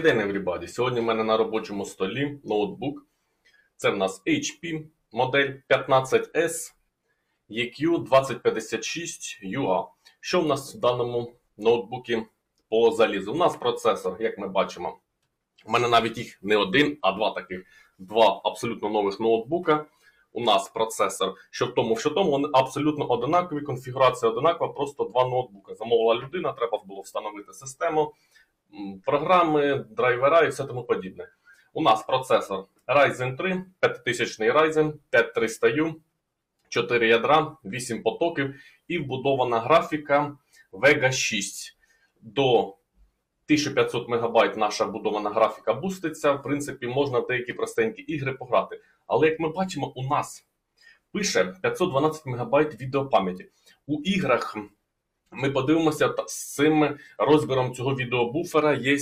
Добрий день, everybody! Сьогодні в мене на робочому столі ноутбук. Це в нас HP модель 15S EQ2056UA. Що в нас в даному ноутбуці по залізу? У нас процесор, як ми бачимо. У мене навіть їх не один, а два таких два абсолютно нових ноутбука. У нас процесор, що в тому, що в тому, вони абсолютно одинакові, конфігурація одинакова, просто два ноутбука. Замовила людина, треба було встановити систему програми, драйвера і все тому подібне. У нас процесор Ryzen 3, 5000 Ryzen, 5300U, 4 ядра, 8 потоків і вбудована графіка Vega 6. До 1500 МБ наша вбудована графіка буститься. В принципі, можна в деякі простенькі ігри пограти. Але як ми бачимо, у нас пише 512 МБ відеопам'яті. У іграх ми подивимося з цим розміром цього відеобуфера є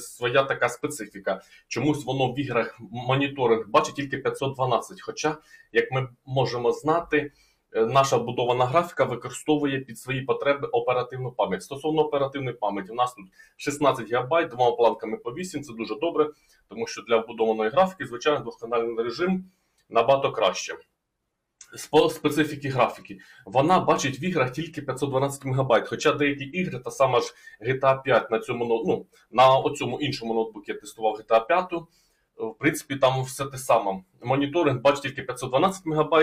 своя така специфіка. Чомусь воно в іграх моніторинг бачить тільки 512. Хоча, як ми можемо знати, е, наша вбудована графіка використовує під свої потреби оперативну пам'ять. Стосовно оперативної пам'яті, у нас тут 16 ГБ, двома планками по 8, це дуже добре, тому що для вбудованої графіки, звичайно, двохканальний режим набагато краще. Специфіки графіки. Вона бачить в іграх тільки 512 МБ, хоча деякі ігри, та сама ж GTA 5 на цьому ну, на оцьому іншому ноутбуці я тестував GTA 5. В принципі, там все те саме. Моніторинг бачить тільки 512 МБ.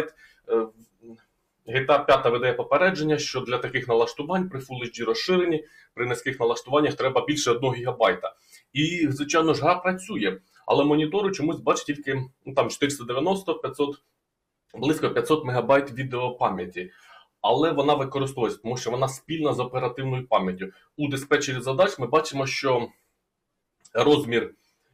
GTA 5 видає попередження, що для таких налаштувань при Full HD розширенні, при низьких налаштуваннях треба більше 1 ГБ. І, звичайно ж, гра працює, але монітори чомусь бачить тільки ну, там 490, 500, близько 500 МБ відеопам'яті. Але вона використовується, тому що вона спільна з оперативною пам'яттю. У диспетчері задач ми бачимо, що розмір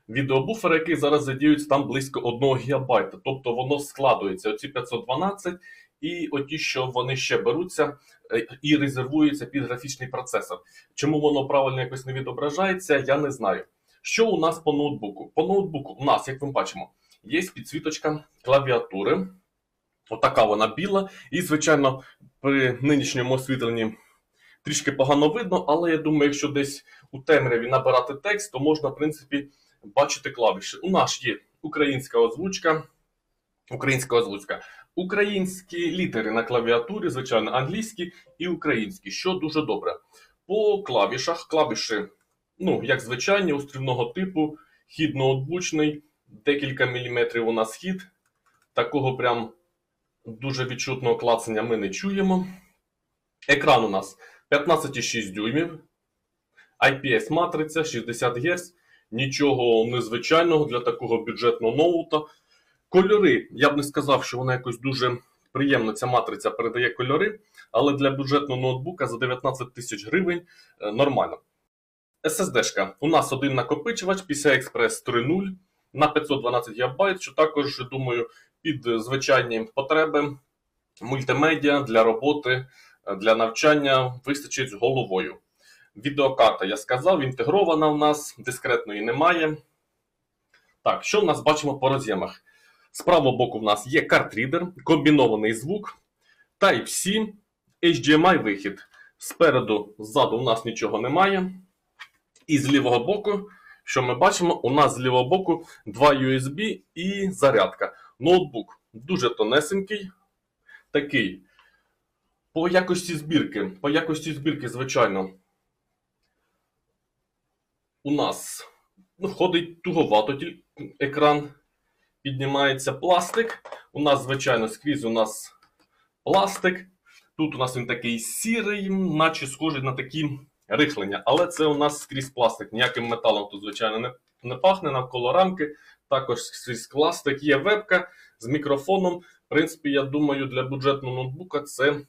відеобуфера, який зараз задіюється, там близько 1 ГБ. Тобто воно складується оці 512 і оті, що вони ще беруться е, і резервуються під графічний процесор. Чому воно правильно якось не відображається, я не знаю. Що у нас по ноутбуку? По ноутбуку у нас, як ми бачимо, є підсвіточка клавіатури. Отака вона біла. І, звичайно, при нинішньому освітленні трішки погано видно, але я думаю, якщо десь у темряві набирати текст, то можна, в принципі, бачити клавіші. У нас є українська озвучка. Українська озвучка. Українські літери на клавіатурі, звичайно, англійські і українські, що дуже добре. По клавішах, клавіші, ну, як звичайні, острівного типу, хід ноутбучний, декілька міліметрів у нас хід. Такого прям дуже відчутного клацання ми не чуємо. Екран у нас 15,6 дюймів, IPS матриця 60 Гц. Нічого незвичайного для такого бюджетного ноута. Кольори, я б не сказав, що вона якось дуже приємно ця матриця передає кольори, але для бюджетного ноутбука за 19 тисяч гривень е, нормально. SSD-шка. У нас один накопичувач PCI Express 3.0 на 512 ГБ, що також, думаю, під звичайні потреби мультимедіа для роботи, для навчання вистачить з головою. Відеокарта, я сказав, інтегрована у нас, дискретної немає. Так, що в нас бачимо по роз'ємах? З правого боку в нас є картрідер, комбінований звук, Type-C, HDMI вихід. Спереду, ззаду у нас нічого немає. І з лівого боку, що ми бачимо, у нас з лівого боку два USB і зарядка. Ноутбук дуже тонесенький, такий. По якості збірки, по якості збірки, звичайно, у нас ну, ходить туговато тіль- екран, піднімається пластик. У нас, звичайно, скрізь у нас пластик. Тут у нас він такий сірий, наче схожий на такі рихлення. Але це у нас скрізь пластик. Ніяким металом тут, звичайно, не, не пахне навколо рамки. Також скрізь пластик. Є вебка з мікрофоном. В принципі, я думаю, для бюджетного ноутбука це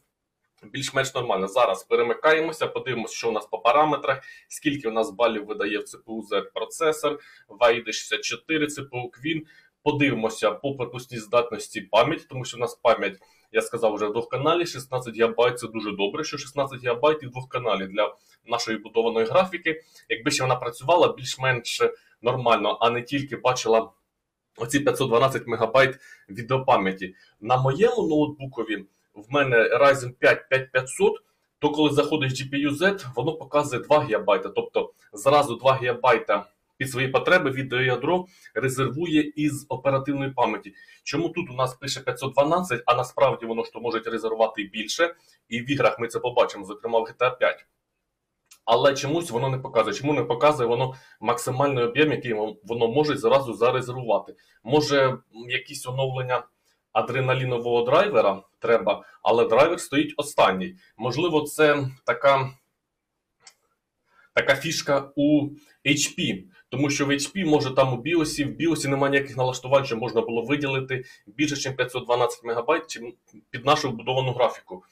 більш-менш нормально. Зараз перемикаємося, подивимося, що у нас по параметрах, скільки у нас балів видає в CPU Z процесор, VAID 64, CPU Queen. Подивимося по пропускній здатності пам'ять, тому що у нас пам'ять, я сказав, вже в двохканалі, 16 ГБ це дуже добре, що 16 ГБ і в двохканалі для нашої будованої графіки. Якби ще вона працювала більш-менш нормально, а не тільки бачила оці 512 МБ відеопам'яті. На моєму ноутбукові в мене Ryzen 5 5500, то коли заходиш GPU Z, воно показує 2 ГБ. Тобто зразу 2 ГБ під свої потреби відеоядро резервує із оперативної пам'яті. Чому тут у нас пише 512, а насправді воно ж то може резервувати більше, і в іграх ми це побачимо, зокрема в GTA 5. Але чомусь воно не показує. Чому не показує воно максимальний об'єм, який воно може зразу зарезервувати? Може, якісь оновлення адреналінового драйвера треба, але драйвер стоїть останній. Можливо, це така, така фішка у HP, тому що в HP може там у BIOS, в BIOS немає ніяких налаштувань, що можна було виділити більше, ніж 512 МБ під нашу вбудовану графіку.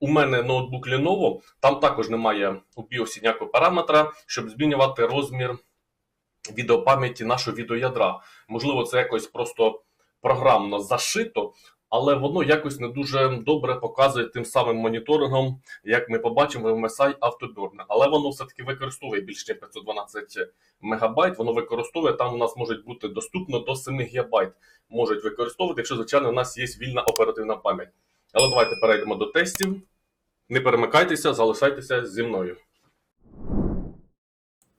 У мене ноутбук Lenovo, там також немає у BIOS ніякого параметра, щоб змінювати розмір відеопам'яті нашого відеоядра. Можливо, це якось просто програмно зашито, але воно якось не дуже добре показує тим самим моніторингом, як ми побачимо в MSI Afterburner. Але воно все-таки використовує більше ніж 512 МБ, воно використовує, там у нас може бути доступно до 7 ГБ. Можуть використовувати, якщо, звичайно, у нас є вільна оперативна пам'ять. Але давайте перейдемо до тестів. Не перемикайтеся, залишайтеся зі мною.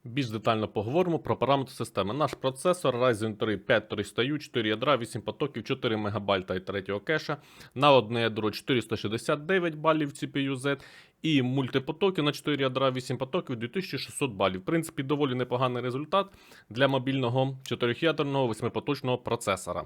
Більш детально поговоримо про параметри системи. Наш процесор Ryzen 3 5 300U, 4 ядра, 8 потоків, 4 МБ і 3 кеша. На одне ядро 469 балів CPU Z і мультипотоки на 4 ядра, 8 потоків, 2600 балів. В принципі, доволі непоганий результат для мобільного 4-ядерного 8-поточного процесора.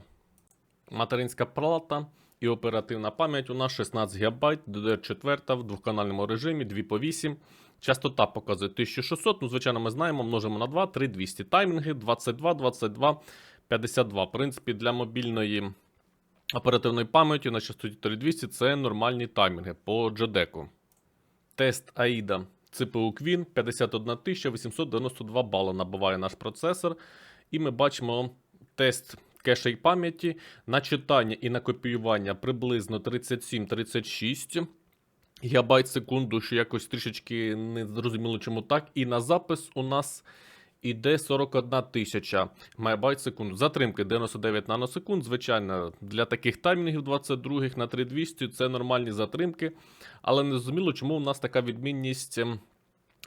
Материнська плата і оперативна пам'ять у нас 16 ГБ, DDR4 в двоканальному режимі, 2 по 8. Частота показує 1600, ну, звичайно, ми знаємо, множимо на 2, 3200. Таймінги 22, 22, 52. В принципі, для мобільної оперативної пам'яті на частоті 3200 це нормальні таймінги по JEDEC. Тест AIDA CPU Queen 51 892 бали набуває наш процесор. І ми бачимо тест кеша пам'яті на читання і на копіювання приблизно 37-36 гігабайт секунду, що якось трішечки не зрозуміло, чому так. І на запис у нас іде 41 тисяча мегабайт секунду. Затримки 99 наносекунд. Звичайно, для таких таймінгів 22 на 3200 це нормальні затримки. Але не зрозуміло, чому у нас така відмінність ем,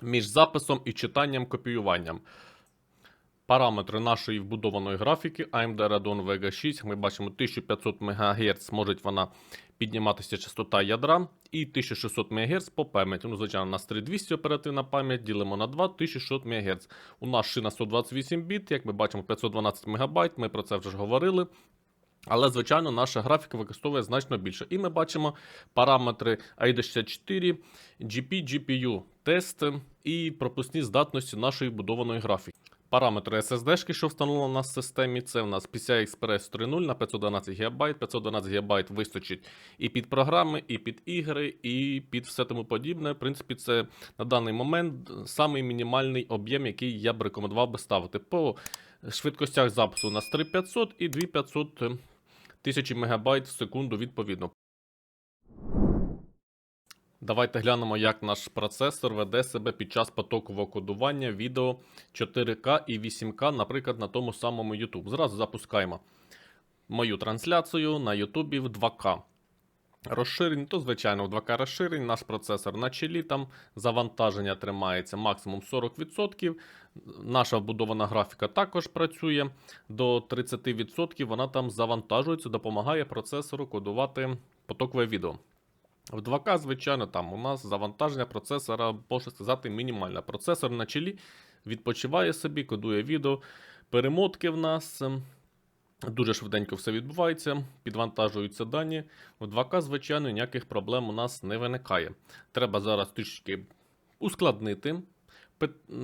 між записом і читанням копіюванням. Параметри нашої вбудованої графіки AMD Radeon Vega 6. Ми бачимо 1500 МГц може вона підніматися частота ядра і 1600 МГц по пам'яті. Ну, звичайно, у нас 3200 оперативна пам'ять, ділимо на 2, 1600 МГц. У нас шина 128 біт, як ми бачимо, 512 МБ, ми про це вже ж говорили. Але, звичайно, наша графіка використовує значно більше. І ми бачимо параметри AIDA64, GP, GPU тест і пропускні здатності нашої вбудованої графіки. Параметри SSD, що встановлено на системі, це в нас PCI Express 3.0 на 512 ГБ. 512 ГБ вистачить і під програми, і під ігри, і під все тому подібне. В принципі, це на даний момент самий мінімальний об'єм, який я б рекомендував би ставити. По швидкостях запису у нас 3500 і 2500 тисячі МБ в секунду відповідно. Давайте глянемо, як наш процесор веде себе під час потокового кодування відео 4К і 8К, наприклад, на тому самому YouTube. Зразу запускаємо мою трансляцію на YouTube в 2К. Розширень, то, звичайно, в 2К розширень, наш процесор на чилі, там завантаження тримається максимум 40%. Наша вбудована графіка також працює до 30%. Вона там завантажується, допомагає процесору кодувати потокове відео. В 2К, звичайно, там у нас завантаження процесора, можна сказати, мінімальне. Процесор на чолі відпочиває собі, кодує відео. Перемотки в нас ем, дуже швиденько все відбувається, підвантажуються дані. В 2К, звичайно, ніяких проблем у нас не виникає. Треба зараз трішки ускладнити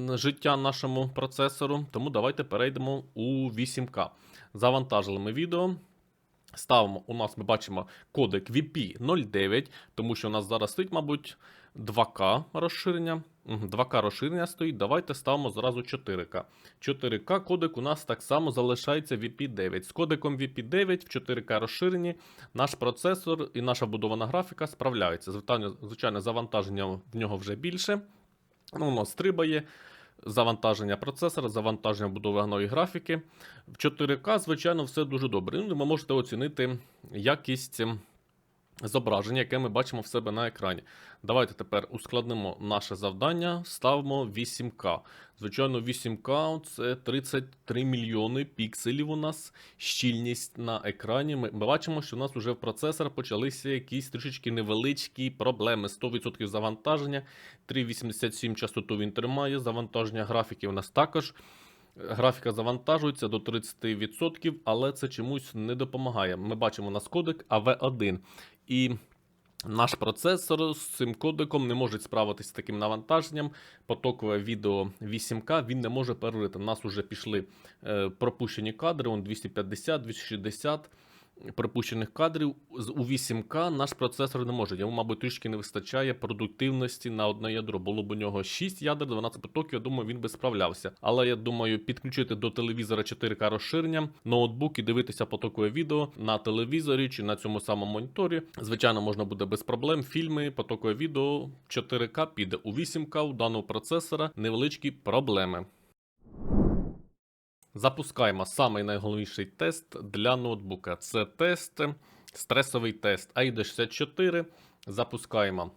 життя нашому процесору, тому давайте перейдемо у 8К. Завантажили ми відео. Ставимо, у нас ми бачимо кодек VP09, тому що у нас зараз стоїть, мабуть, 2К розширення. 2К розширення стоїть. Давайте ставимо зразу 4К. 4К кодек у нас так само залишається VP9. З кодеком VP9 в 4К розширенні наш процесор і наша вбудована графіка справляються. Звичайно, завантаження в нього вже більше. Ну, воно стрибає. Завантаження процесора, завантаження вбудованої графіки. В 4К, звичайно, все дуже добре. Ну, ви можете оцінити якість ем, зображення, яке ми бачимо в себе на екрані. Давайте тепер ускладнимо наше завдання, ставимо 8К. Звичайно, 8К це 33 мільйони пікселів у нас щільність на екрані. Ми, бачимо, що у нас вже в процесор почалися якісь трішечки невеличкі проблеми. 100% завантаження, 3,87 частоту він тримає, завантаження графіків у нас також. Графіка завантажується до 30%, але це чомусь не допомагає. Ми бачимо у нас кодек AV1. І наш процесор з цим кодеком не може справитися з таким навантаженням. Потокове відео 8К він не може перерити. У нас вже пішли е, пропущені кадри, он 250, 260 пропущених кадрів. У 8К наш процесор не може. Йому, мабуть, трішки не вистачає продуктивності на одне ядро. Було б у нього 6 ядер, 12 потоків. Я думаю, він би справлявся. Але я думаю, підключити до телевізора 4К розширення, ноутбук і дивитися потокове відео на телевізорі чи на цьому самому моніторі. Звичайно, можна буде без проблем. Фільми, потокове відео 4К піде у 8К у даного процесора. Невеличкі проблеми. Запускаємо самий найголовніший тест для ноутбука. Це тест, стресовий тест AID64. Запускаємо.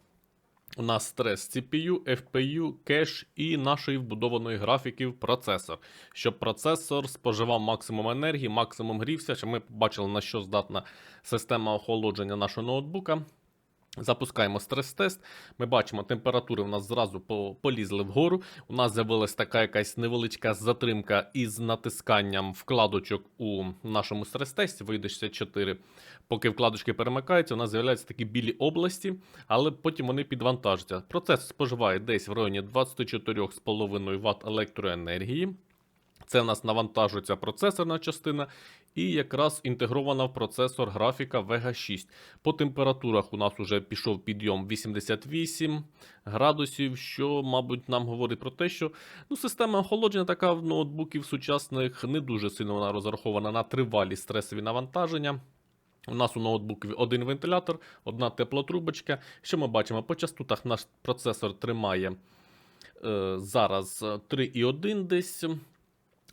У нас стрес CPU, FPU, кеш і нашої вбудованої графіки в процесор. Щоб процесор споживав максимум енергії, максимум грівся, щоб ми побачили, на що здатна система охолодження нашого ноутбука. Запускаємо стрес-тест. Ми бачимо, температури у нас зразу полізли вгору. У нас з'явилась така якась невеличка затримка із натисканням вкладочок у нашому стрес-тесті. Вийде 64. Поки вкладочки перемикаються, у нас з'являються такі білі області, але потім вони підвантажаться. Процес споживає десь в районі 24,5 Вт електроенергії. Це в нас навантажується процесорна частина і якраз інтегрована в процесор графіка Vega 6. По температурах у нас вже пішов підйом 88 градусів, що, мабуть, нам говорить про те, що ну, система охолодження така в ноутбуків сучасних не дуже сильно вона розрахована на тривалі стресові навантаження. У нас у ноутбуку один вентилятор, одна теплотрубочка. Що ми бачимо? По частотах наш процесор тримає е, зараз е, 3,1 десь.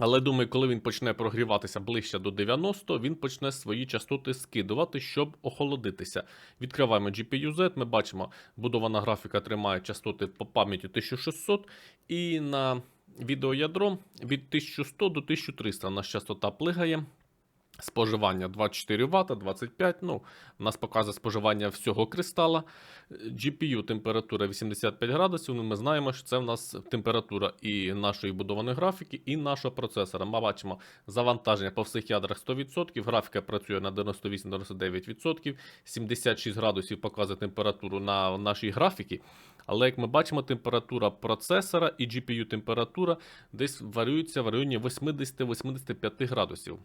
Але думаю, коли він почне прогріватися ближче до 90, він почне свої частоти скидувати, щоб охолодитися. Відкриваємо GPU-Z, ми бачимо, будована графіка тримає частоти по пам'яті 1600, і на відеоядро від 1100 до 1300 у нас частота плигає. Споживання 24 Вт, 25. Ну, у нас показує споживання всього кристала. GPU температура 85 градусів. Ну, ми знаємо, що це в нас температура і нашої будованої графіки, і нашого процесора. Ми бачимо завантаження по всіх ядрах 100%. Графіка працює на 98-99%. 76 градусів показує температуру на нашій графіки. Але як ми бачимо, температура процесора і GPU температура десь варіюється в районі 80-85 градусів.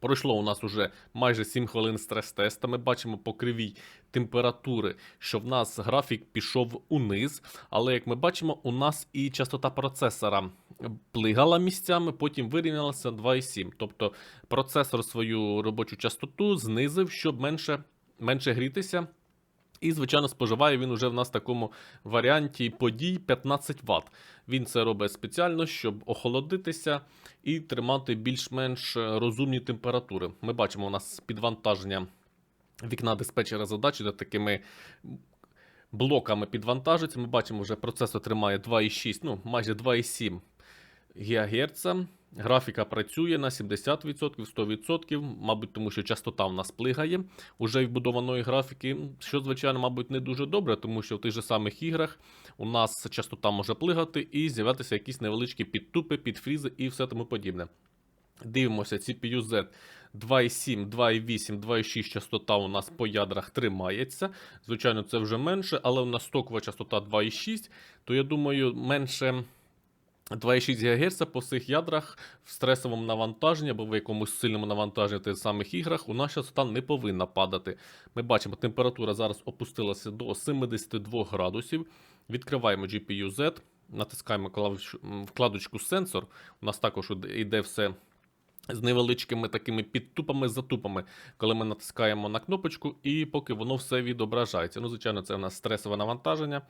Пройшло у нас уже майже 7 хвилин стрес-теста. Ми бачимо по кривій температури, що в нас графік пішов униз. Але як ми бачимо, у нас і частота процесора плигала місцями, потім вирівнялася 2,7. Тобто процесор свою робочу частоту знизив, щоб менше, менше грітися. І, звичайно, споживає він уже в нас в такому варіанті подій 15 Вт. Він це робить спеціально, щоб охолодитися і тримати більш-менш розумні температури. Ми бачимо, у нас підвантаження вікна диспетчера задач, де такими блоками підвантажується. Ми бачимо, вже процесор тримає 2,6, ну майже 2,7 ГГц. Графіка працює на 70%, 100%, мабуть, тому що частота в нас плигає уже вбудованої графіки, що, звичайно, мабуть, не дуже добре, тому що в тих же самих іграх у нас частота може плигати і з'являтися якісь невеличкі підтупи, підфрізи і все тому подібне. Дивимося, CPU Z 2,7, 2,8, 2,6 частота у нас по ядрах тримається. Звичайно, це вже менше, але у нас стокова частота 2,6, то я думаю, менше. 2,6 ГГц по всіх ядрах в стресовому навантаженні або в якомусь сильному навантаженні в тих самих іграх у нас частота не повинна падати. Ми бачимо, температура зараз опустилася до 72 градусів. Відкриваємо GPU-Z, натискаємо вкладочку сенсор. У нас також йде все з невеличкими такими підтупами-затупами, коли ми натискаємо на кнопочку, і поки воно все відображається. Ну, звичайно, це у нас стресове навантаження.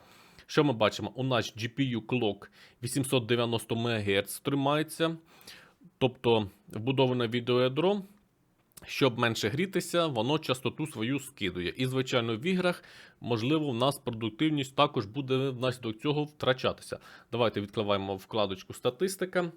Що ми бачимо? У нас GPU Clock 890 МГц тримається, тобто вбудоване відеоядро Щоб менше грітися, воно частоту свою скидує. І, звичайно, в іграх, можливо, в нас продуктивність також буде внаслідок цього втрачатися. Давайте відкриваємо вкладочку статистика.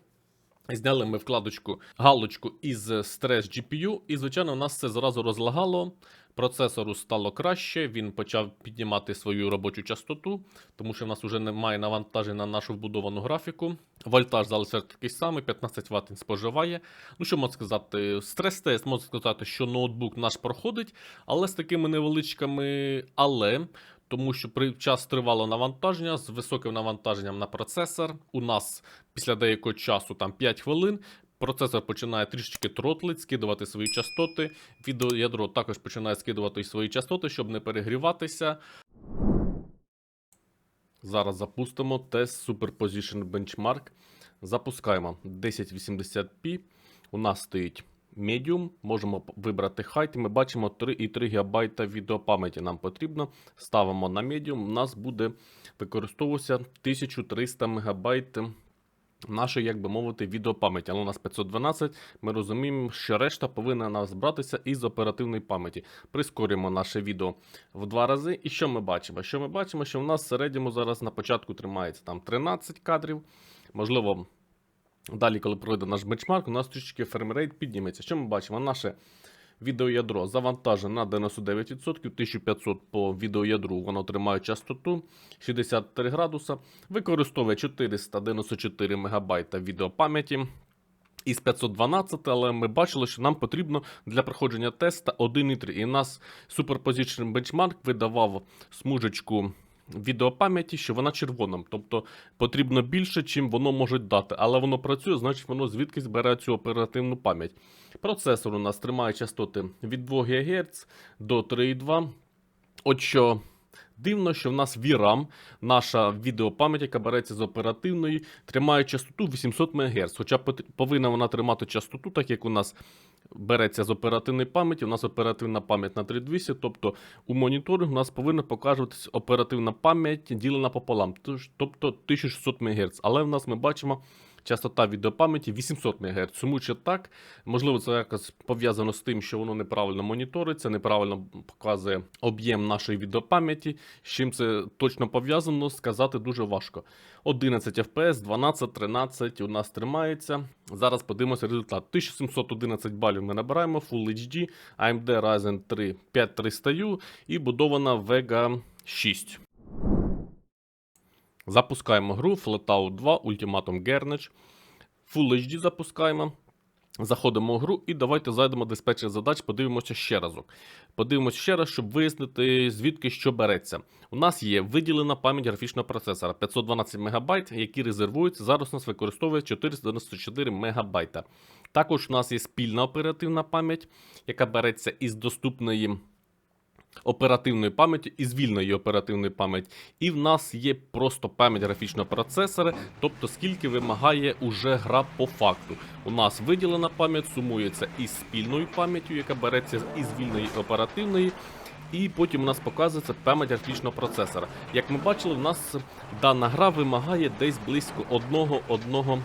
Зняли ми вкладочку галочку із стрес GPU, і, звичайно, у нас це зразу розлагало. Процесору стало краще, він почав піднімати свою робочу частоту, тому що в нас вже немає навантажень на нашу вбудовану графіку. Вольтаж залишився такий самий, 15 Вт він споживає. Ну, що можна сказати? Стрес-тест можна сказати, що ноутбук наш проходить, але з такими невеличкими але. Тому що при час тривалого навантаження з високим навантаженням на процесор у нас після деякого часу, там 5 хвилин, процесор починає трішечки тротлить, скидувати свої частоти. Відеоядро також починає скидувати свої частоти, щоб не перегріватися. Зараз запустимо тест Superposition Benchmark. Запускаємо 1080p. У нас стоїть Medium. Можемо вибрати Height. Ми бачимо 3,3 ГБ відеопам'яті нам потрібно. Ставимо на Medium. У нас буде використовуватися 1300 МБ нашої, як би мовити, відеопам'яті. Але у нас 512. Ми розуміємо, що решта повинна нас братися із оперативної пам'яті. Прискорюємо наше відео в два рази. І що ми бачимо? Що ми бачимо, що в нас в середньому зараз на початку тримається там 13 кадрів. Можливо, далі, коли пройде наш бенчмарк, у нас трішечки фреймрейт підніметься. Що ми бачимо? Наше відеоядро завантажене на 99%, 1500 по відеоядру воно тримає частоту 63 градуса, використовує 494 МБ відеопам'яті. Із 512, але ми бачили, що нам потрібно для проходження теста 1,3. І нас Superposition Benchmark видавав смужечку відеопам'яті, що вона червоним. Тобто потрібно більше, чим воно може дати. Але воно працює, значить воно звідкись бере цю оперативну пам'ять. Процесор у нас тримає частоти від 2 ГГц до 3,2. От що дивно, що в нас VRAM, наша відеопам'ять, яка береться з оперативної, тримає частоту 800 МГц. Хоча повинна вона тримати частоту, так як у нас береться з оперативної пам'яті, у нас оперативна пам'ять на 3200, тобто у моніторі у нас повинна показуватися оперативна пам'ять ділена пополам, тобто 1600 МГц. Але в нас ми бачимо частота відеопам'яті 800 МГц. Чому чи так? Можливо, це якось пов'язано з тим, що воно неправильно моніториться, неправильно показує об'єм нашої відеопам'яті. З чим це точно пов'язано, сказати дуже важко. 11 FPS, 12, 13 у нас тримається. Зараз подивимося результат. 1711 балів ми набираємо, Full HD, AMD Ryzen 3 5300U і будована Vega 6. Запускаємо гру Flatout 2 Ultimatum Gernage. Full HD запускаємо. Заходимо в гру і давайте зайдемо в диспетчер задач, подивимося ще разок. Подивимося ще раз, щоб вияснити, звідки що береться. У нас є виділена пам'ять графічного процесора 512 МБ, які резервуються. Зараз у нас використовує 494 МБ. Також у нас є спільна оперативна пам'ять, яка береться із доступної оперативної пам'яті і з вільної оперативної пам'яті. І в нас є просто пам'ять графічного процесора, тобто скільки вимагає уже гра по факту. У нас виділена пам'ять сумується із спільною пам'яттю, яка береться із вільної оперативної. І потім у нас показується пам'ять графічного процесора. Як ми бачили, у нас дана гра вимагає десь близько 1-1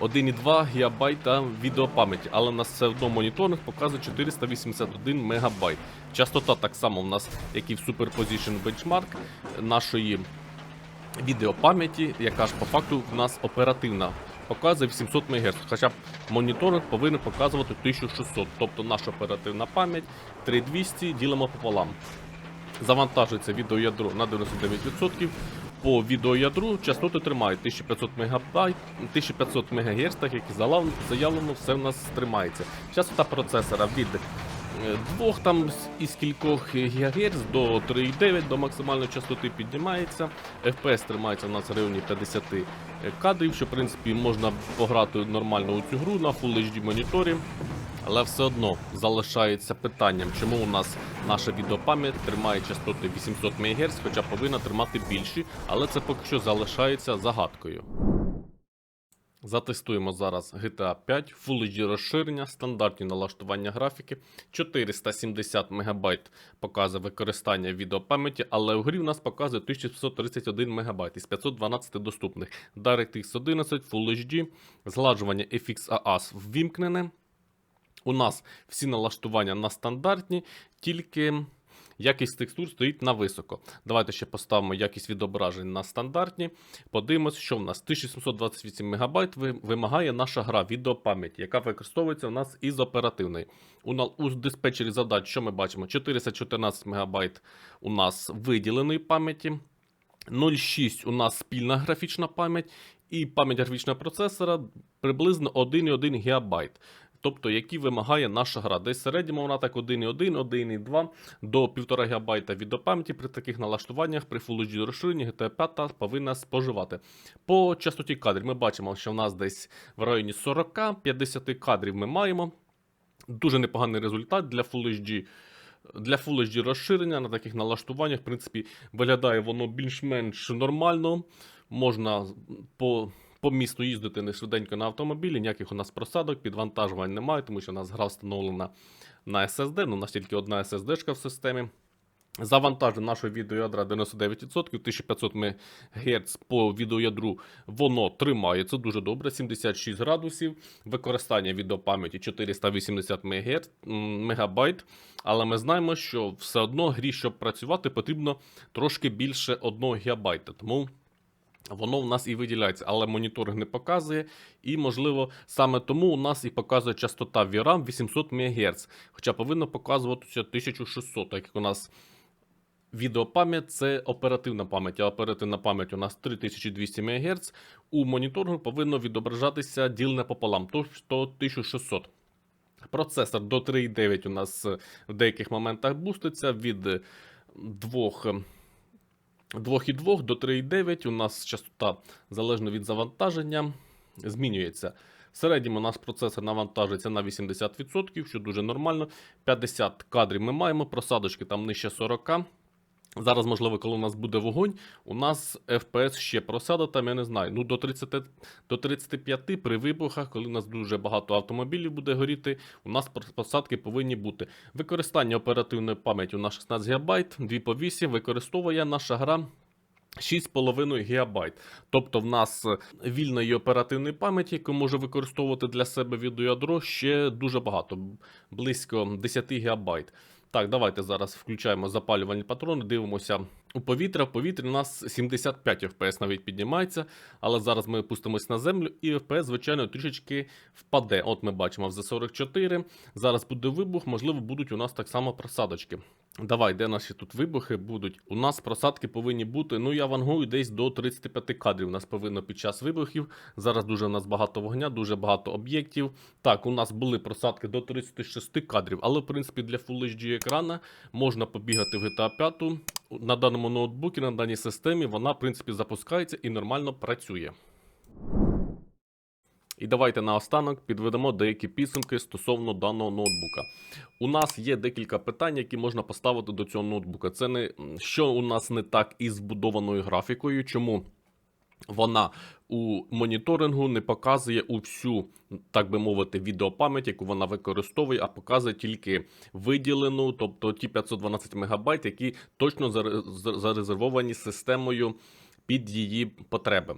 1,2 ГБ відеопам'яті, але у нас все одно моніторинг показує 481 МБ. Частота так само в нас, як і в Superposition Benchmark нашої відеопам'яті, яка ж по факту в нас оперативна. Показує 700 МГц, хоча моніторинг повинен показувати 1600, тобто наша оперативна пам'ять 3200 ділимо пополам. Завантажується відеоядро на 99%. По відеоядру частоти тримають 1500 МБ, 1500 МГц, так як і заявлено, все в нас тримається. Частота процесора від е, двох там із кількох ГГц до 3,9 до максимальної частоти піднімається. FPS тримається у нас в районі 50 кадрів, що в принципі можна пограти нормально у цю гру на Full HD моніторі. Але все одно залишається питанням, чому у нас наша відеопам'ять тримає частоти 800 МГц, хоча повинна тримати більші, але це поки що залишається загадкою. Затестуємо зараз GTA 5, Full HD розширення, стандартні налаштування графіки, 470 МБ показує використання відеопам'яті, але у грі в нас показує 1531 МБ із 512 доступних. DirectX 11, Full HD, згладжування FXAAS ввімкнене. У нас всі налаштування на стандартні, тільки якість текстур стоїть на високо. Давайте ще поставимо якість відображень на стандартні. Подивимось, що в нас 1728 МБ вимагає наша гра відеопам'яті, яка використовується у нас із оперативної. У, у диспетчері задач, що ми бачимо? 414 МБ у нас виділеної пам'яті. 0,6 у нас спільна графічна пам'ять, і пам'ять графічного процесора приблизно 1,1 ГБ. Тобто, які вимагає наша гра. Десь середньому вона так 1,1, 1,2 до 1,5 ГБ відеопам'яті при таких налаштуваннях при Full HD розширенні GTA 5 повинна споживати. По частоті кадрів ми бачимо, що в нас десь в районі 40-50 кадрів ми маємо. Дуже непоганий результат для Full HD. Для Full HD розширення на таких налаштуваннях, в принципі, виглядає воно більш-менш нормально. Можна по, по місту їздити не швиденько на автомобілі, ніяких у нас просадок, підвантажувань немає, тому що у нас гра встановлена на SSD, ну у нас тільки одна SSD-шка в системі. Завантаження нашого відеоядра 99%, 1500 МГц по відеоядру воно тримає. Це дуже добре. 76 градусів. Використання відеопам'яті 480 МГц, мегабайт. Але ми знаємо, що все одно грі, щоб працювати, потрібно трошки більше 1 ГБ. Тому Воно в нас і виділяється, але моніторинг не показує. І, можливо, саме тому у нас і показує частота VRAM 800 МГц. Хоча повинно показуватися 1600, так як у нас відеопам'ять це оперативна пам'ять, а оперативна пам'ять у нас 3200 МГц. У моніторингу повинно відображатися ділене пополам, тобто 1600. Процесор до 3.9 у нас в деяких моментах буститься від 2. 2,2 до 3,9 у нас частота залежно від завантаження змінюється. В середньому нас процесор навантажується на 80%, що дуже нормально. 50 кадрів ми маємо, просадочки там нижче 40. Зараз, можливо, коли у нас буде вогонь, у нас FPS ще просяде, там я не знаю. Ну, до 30, до 35 при вибухах, коли у нас дуже багато автомобілів буде горіти, у нас посадки повинні бути. Використання оперативної пам'яті у нас 16 ГБ, 2 по 8, використовує наша гра 6,5 ГБ. Тобто в нас е, вільної оперативної пам'яті, яку може використовувати для себе відеоядро, ще дуже багато, близько 10 ГБ. Так, давайте зараз включаємо запалювальні патрони, дивимося у повітря. В повітрі у нас 75 FPS навіть піднімається, але зараз ми пустимось на землю, і FPS, звичайно, трішечки впаде. От ми бачимо в Z44. Зараз буде вибух, можливо, будуть у нас так само просадочки. Давай, де наші тут вибухи будуть? У нас просадки повинні бути. Ну, я вангую десь до 35 кадрів. У нас повинно під час вибухів. Зараз дуже у нас багато вогня, дуже багато об'єктів. Так, у нас були просадки до 36 кадрів, але в принципі для Full HD екрана можна побігати в GTA 5. На даному ноутбуці, на даній системі вона, в принципі, запускається і нормально працює. І давайте наостанок підведемо деякі підсумки стосовно даного ноутбука. У нас є декілька питань, які можна поставити до цього ноутбука. Це не що у нас не так із збудованою графікою, чому вона у моніторингу не показує усю, так би мовити, відеопам'ять, яку вона використовує, а показує тільки виділену, тобто ті 512 МБ, які точно зарезервовані системою під її потреби.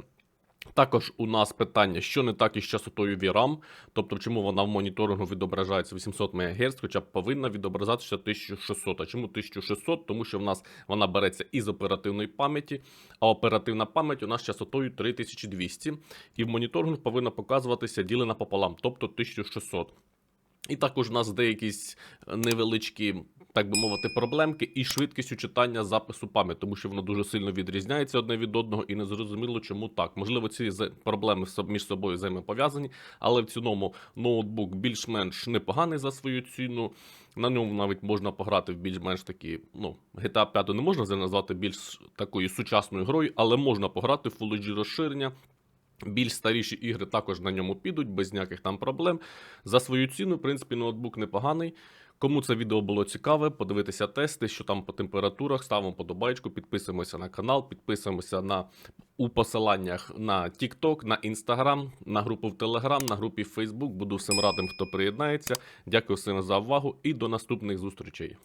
Також у нас питання, що не так із частотою VRAM, тобто чому вона в моніторингу відображається 800 МГц, хоча повинна відображатися 1600. А чому 1600? Тому що в нас вона береться із оперативної пам'яті, а оперативна пам'ять у нас частотою 3200, і в моніторингу повинна показуватися ділена пополам, тобто 1600. І також у нас деякі невеличкі, так би мовити, проблемки із швидкістю читання запису пам'яті, тому що воно дуже сильно відрізняється одне від одного, і не зрозуміло, чому так. Можливо, ці проблеми між собою взаємопов'язані, але в цілому ноутбук більш-менш непоганий за свою ціну. На ньому навіть можна пограти в більш-менш такі, ну, GTA 5 не можна назвати більш такою сучасною грою, але можна пограти в Full HD розширення. Більш старіші ігри також на ньому підуть, без ніяких там проблем. За свою ціну, в принципі, ноутбук непоганий. Кому це відео було цікаве, подивитися тести, що там по температурах, ставимо подобайку, підписуємося на канал, підписуємося на у посиланнях на TikTok, на Instagram, на групу в Telegram, на групі в Facebook. Буду всім радим, хто приєднається. Дякую всім за увагу і до наступних зустрічей.